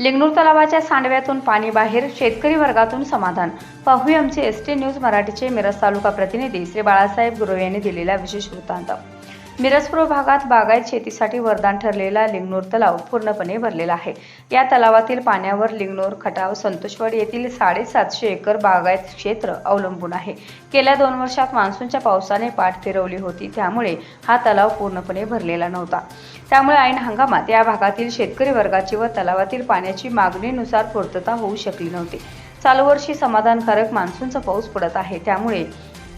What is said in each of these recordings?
लिंगणूर तलावाच्या सांडव्यातून पाणी बाहेर शेतकरी वर्गातून समाधान. पाहू आमचे एस टी न्यूज मराठीचे मिरज तालुका प्रतिनिधी श्री बाळासाहेब गुरव यांनी दिलेला विशेष वृत्तांत. मिरजपूर भागात बागायत शेतीसाठी वरदान ठरलेला लिंगनूर तलाव पूर्णपणे भरलेला आहे. या तलावातील पाण्यावर लिंगनूर खटाव संतोषवाड येथील साडेसातशे एकर बागायत क्षेत्र अवलंबून आहे. गेल्या दोन वर्षात मान्सूनच्या पावसाने पाठ फिरवली होती त्यामुळे हा तलाव पूर्णपणे भरलेला नव्हता. त्यामुळे ऐन हंगामात या भागातील शेतकरी वर्गाची व तलावातील पाण्याची मागणीनुसार पूर्तता होऊ शकली नव्हती. चालू वर्षी समाधानकारक मान्सूनचा पाऊस पडत आहे त्यामुळे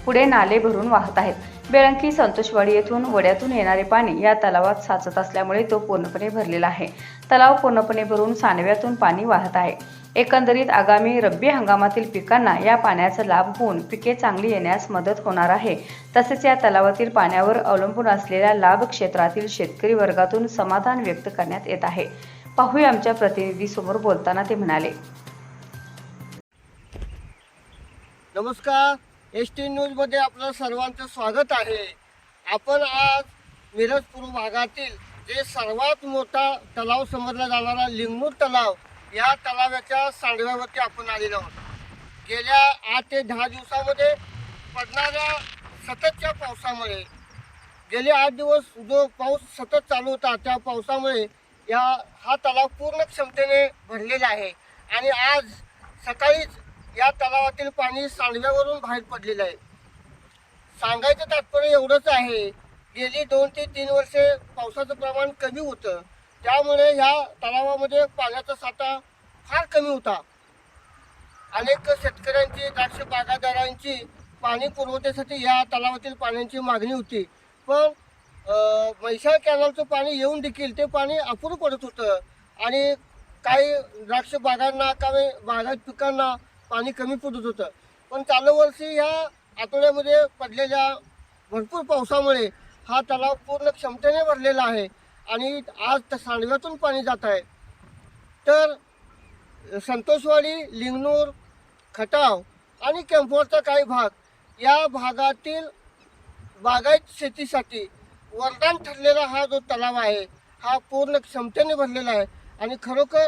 पुढे नाले भरून वाहत आहेत. बेळंकी संतोषवाडी येथून वड्यातून येणारे पाणी या तलावात साचत असल्यामुळे तो पूर्णपणे भरलेला आहे. तलाव पूर्णपणे भरून सांडव्यातून पाणी वाहत आहे. एकंदरीत आगामी रब्बी हंगामातील पिकांना या पाण्याचा लाभ होऊन पिके चांगली येण्यास मदत होणार आहे. तसेच या तलावातील पाण्यावर अवलंबून असलेल्या लाभ क्षेत्रातील शेतकरी वर्गातून समाधान व्यक्त करण्यात येत आहे. पाहूया आमच्या प्रतिनिधीसमोर बोलताना ते म्हणाले. नमस्कार. एस टी न्यूजमध्ये आपलं सर्वांचं स्वागत आहे. आपण आज मिरजपूर भागातील जे सर्वात मोठा तलाव समजला जाणारा लिंगणूर तलाव या तलावाच्या सांडव्यावरती आपण आलेलो आहोत. गेल्या आठ ते दहा दिवसामध्ये पडणाऱ्या सततच्या पावसामुळे गेले आठ दिवस जो पाऊस सतत चालू होता त्या पावसामुळे या हा तलाव पूर्ण क्षमतेने भरलेला आहे. आणि आज सकाळीच या तलावातील पाणी सांडव्यावरून बाहेर पडलेलं आहे. सांगायचं तात्पर्य एवढंच आहे गेली दोन ते तीन वर्षे पावसाचं प्रमाण कमी होतं. त्यामुळे ह्या तलावामध्ये पाण्याचा साठा फार कमी होता. अनेक शेतकऱ्यांची द्राक्ष बागायतदारांची पाणी पुरवठ्यासाठी या तलावातील पाण्याची मागणी होती. पण अं, म्हैसाळ कॅनलचं पाणी येऊन देखील ते पाणी अपुरं पडत होतं. आणि काही द्राक्ष बागांना काही बागायत पिकांना पाणी कमी पडत होतं. पण चालू वर्षी ह्या आठवड्यामध्ये पडलेल्या भरपूर पावसामुळे हा तलाव पूर्ण क्षमतेने भरलेला आहे आणि आज सांडव्यातून पाणी जात आहे. तर संतोषवाडी लिंगणूर खटाव आणि कॅम्पोरचा काही भाग या भागातील बागायत शेतीसाठी वरदान ठरलेला हा जो तलाव आहे हा पूर्ण क्षमतेने भरलेला आहे आणि खरोखर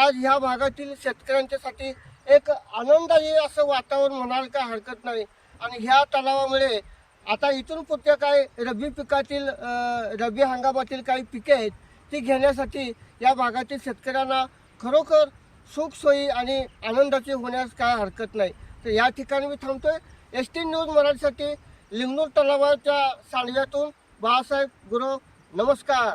आज ह्या भागातील शेतकऱ्यांच्यासाठी एक आनंदायी असं वातावरण म्हणाल काय हरकत नाही. आणि ह्या तलावामुळे आता इथून पुढच्या काय रब्बी पिकातील रब्बी हंगामातील काही पिके आहेत ती घेण्यासाठी या भागातील शेतकऱ्यांना खरोखर सुखसोयी आणि आनंदाची होण्यास काय हरकत नाही. तर या ठिकाणी मी थांबतोय. एस टी न्यूज मराठीसाठी लिंगणूर तलावाच्या सांडव्यातून बाळासाहेब गुरव. नमस्कार.